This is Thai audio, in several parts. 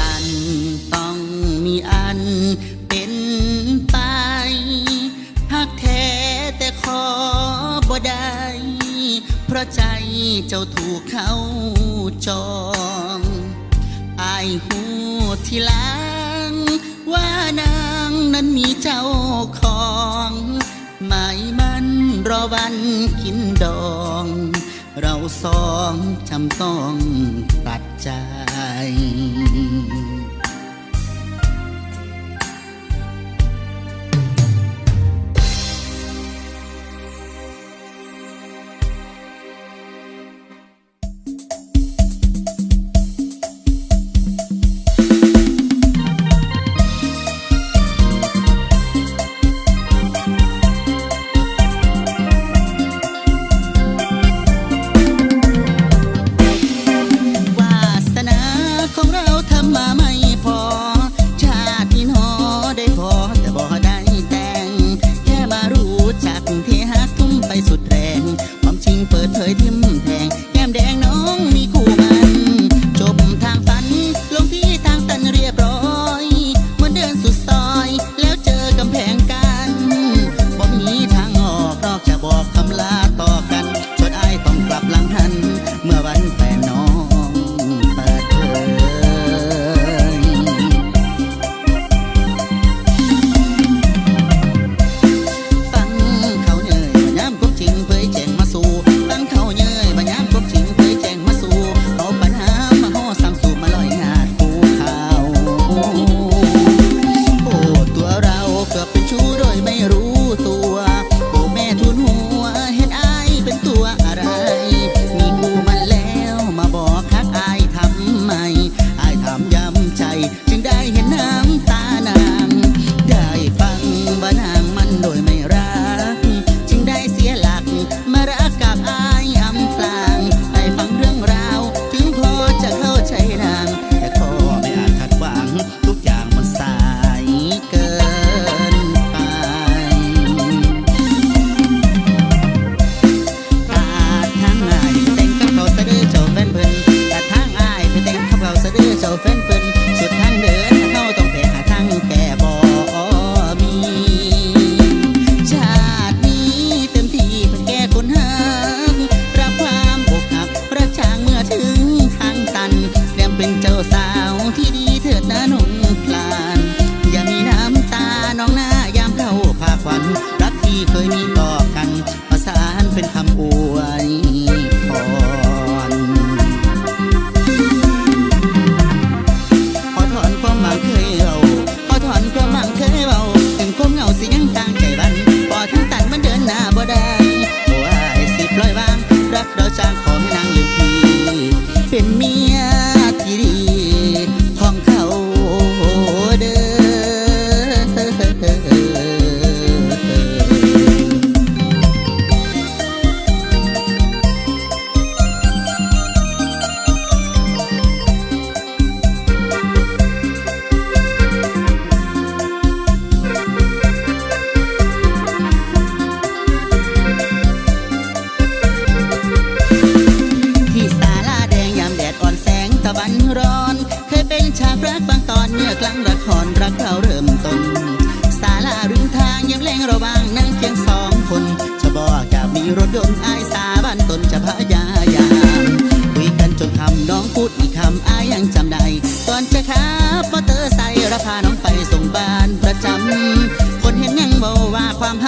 ตันต้องมีอันเป็นไปหักแท้แต่ขอบ่ได้ เพราะใจเจ้าถูกเขาจองอายหูที่ลังว่านางนั้นมีเจ้าของไม่ยมันรอวันกินดอง เราสองจำต้องตัดใจ ใจ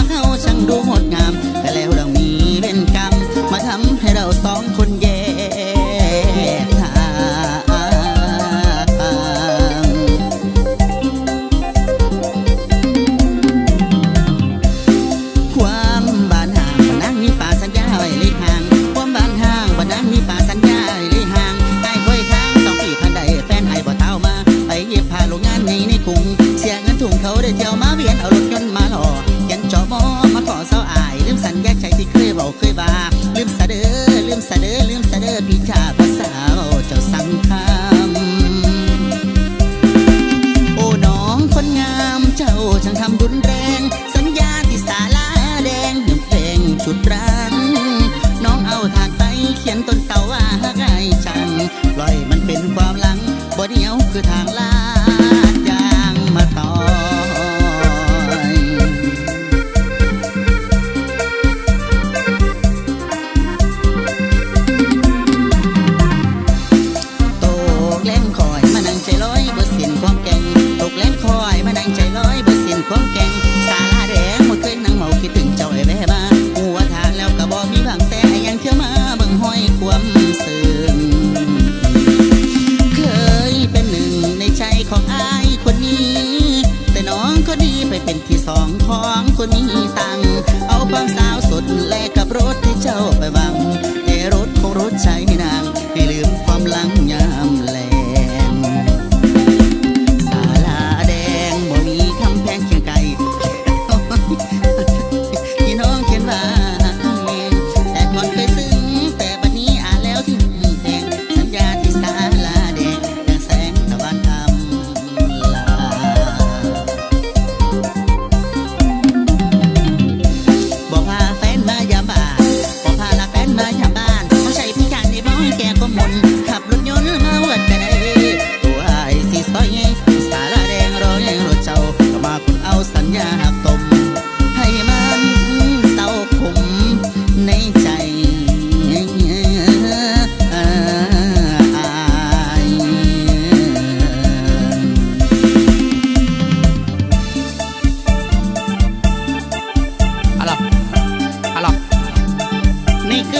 เขาช่างดูงดงาม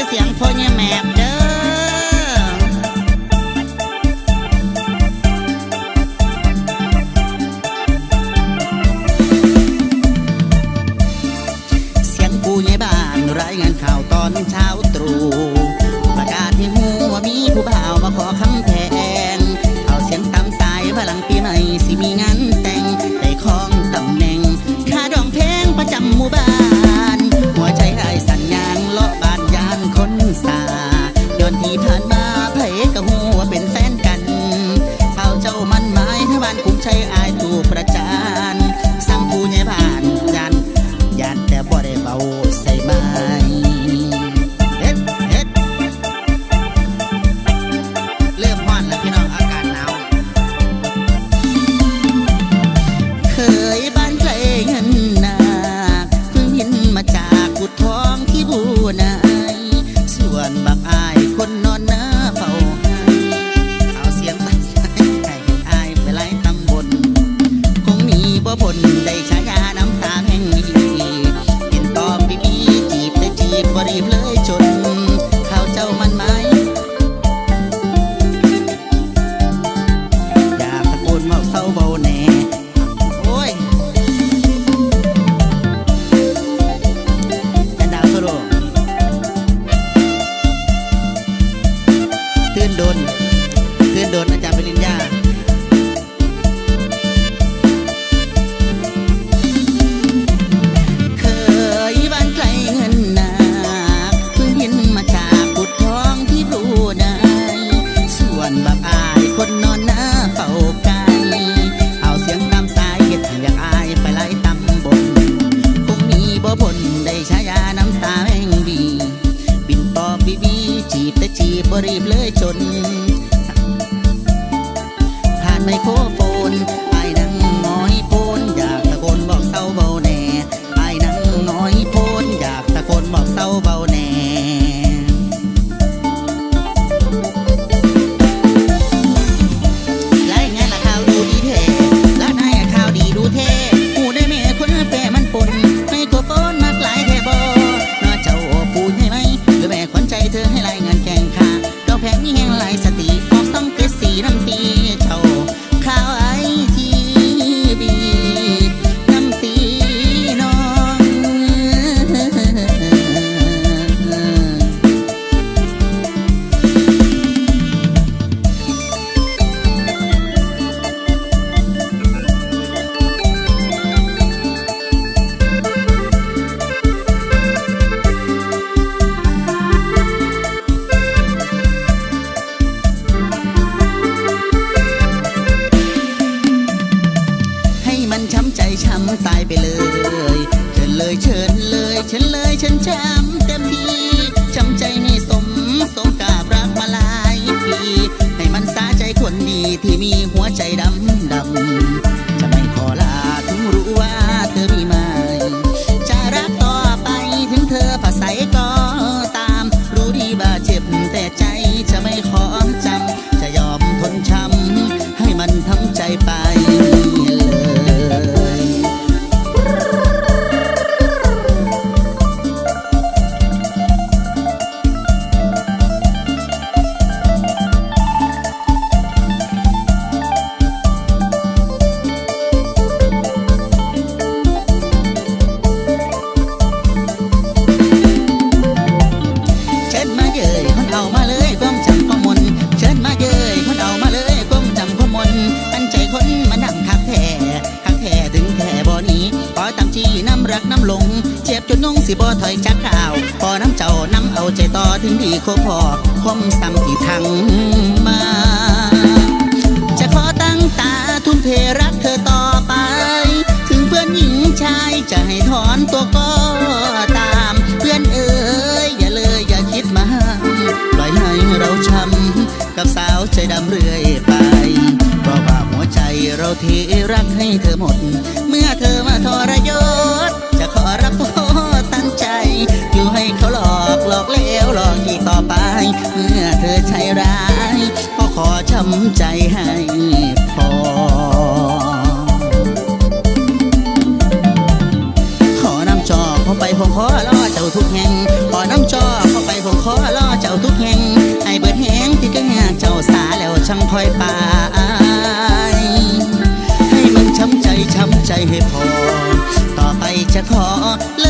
คือเสียงพ่อแม่แมบ 你怕吗 ตื่นโดนตื่นโดนอาจารย์ปริญญา ไม่โคโฟน ทำ บจนงงสิบ่ถอยจากข่าวพอน้ำเจ้าน้ำเอาใจต่อถึงดีโคพอคมซ้ำที่ทั้งมา จะขอตั้งตาทุ่มเทรักเธอต่อไป ถึงเพื่อนหญิงชายจะให้ถอนตัวก็ตาม เพื่อนเอ๋ยอย่าเลยอย่าคิดมาห้ามปล่อยให้เราช้ำกับสาวใจดำเรื่อยไปเพราะว่าหัวใจเราเทรักให้เธอหมด เมื่อเธอมาทรยศ รับโทษตั้งใจ อยู่ให้เขาหลอกหลอกแล้วหลอกอีกต่อไป เมื่อเธอใช้ร้ายก็ขอช้ำใจให้พอ ขอน้ำจอเข้าไปผมขอล่อเจ้าทุกแห่ง ขอน้ำจอเข้าไปผมขอล่อเจ้าทุกแห่งไอ้เบิดแห้งที่ก็แห่เจ้าสาแล้วช่างคอยไปให้มันช้ำใจช้ำใจให้พอ จะขอเลิ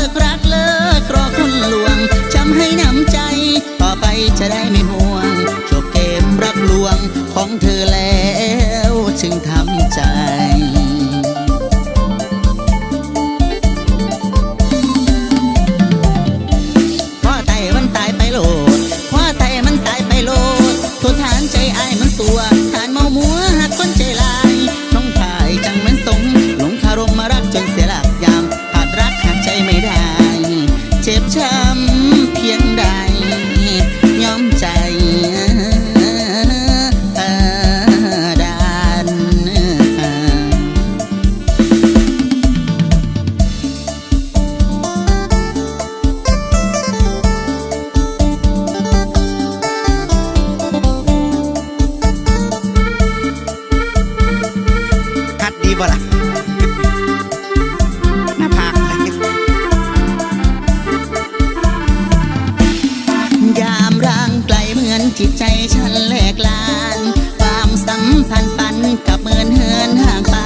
จิตใจฉันแหลกลาน ความสัมพันธ์ฝันกับเหมือนเหินห่างไป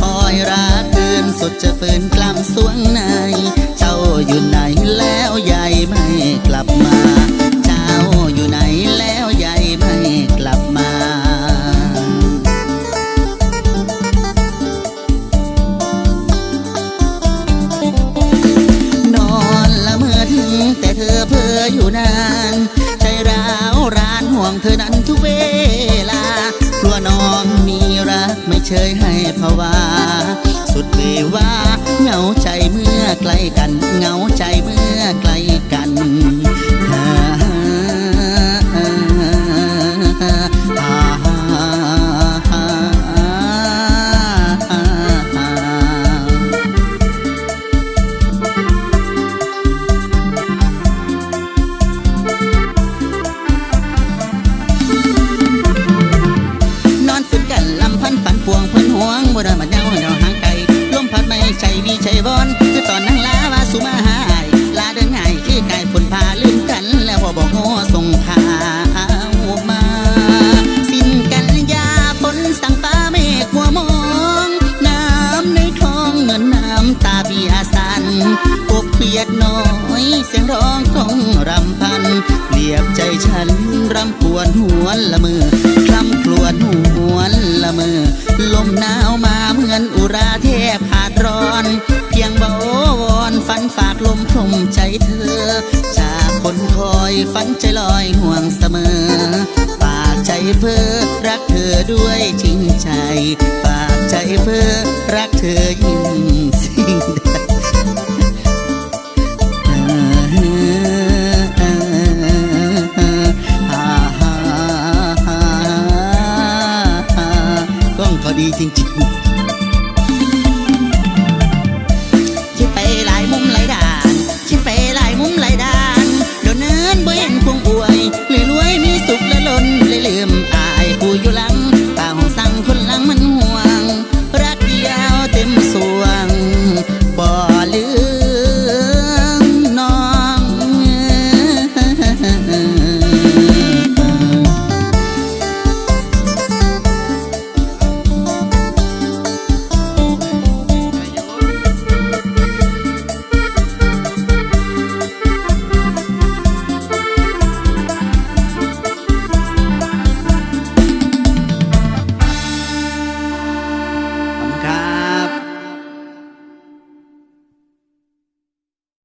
คอยรักคืนสุดจะฝืนกล้ำสวงใน เจ้าอยู่ไหนแล้วยายไม่กลับมา เจ้าอยู่ไหนแล้วยายไม่กลับมานอนละเมื่อถึงแต่เธอเพ้ออยู่นาน วงเธอนั้นทุกเวลา กลัวน้องมีรักไม่เชยให้ภาวา สุดเววาเหงาใจเมื่อใกล้กัน เหงาใจเมื่อใกล้ ยกน้อยเสียงร้องของรำพันเปรียบใจฉันรำควรหวนละเมือคลำครวญหวนละเมือ ลมหนาวมาเหมือนอุราแทบขาดร้อน เพียงเบาวอนฝันฝากลมพรมใจเธอ จากคนคอยฝันใจลอยห่วงเสมอ ฝากใจเพ้อรักเธอด้วยจริงใจ ฝากใจเพ้อรักเธอยิ่งสิ่งใด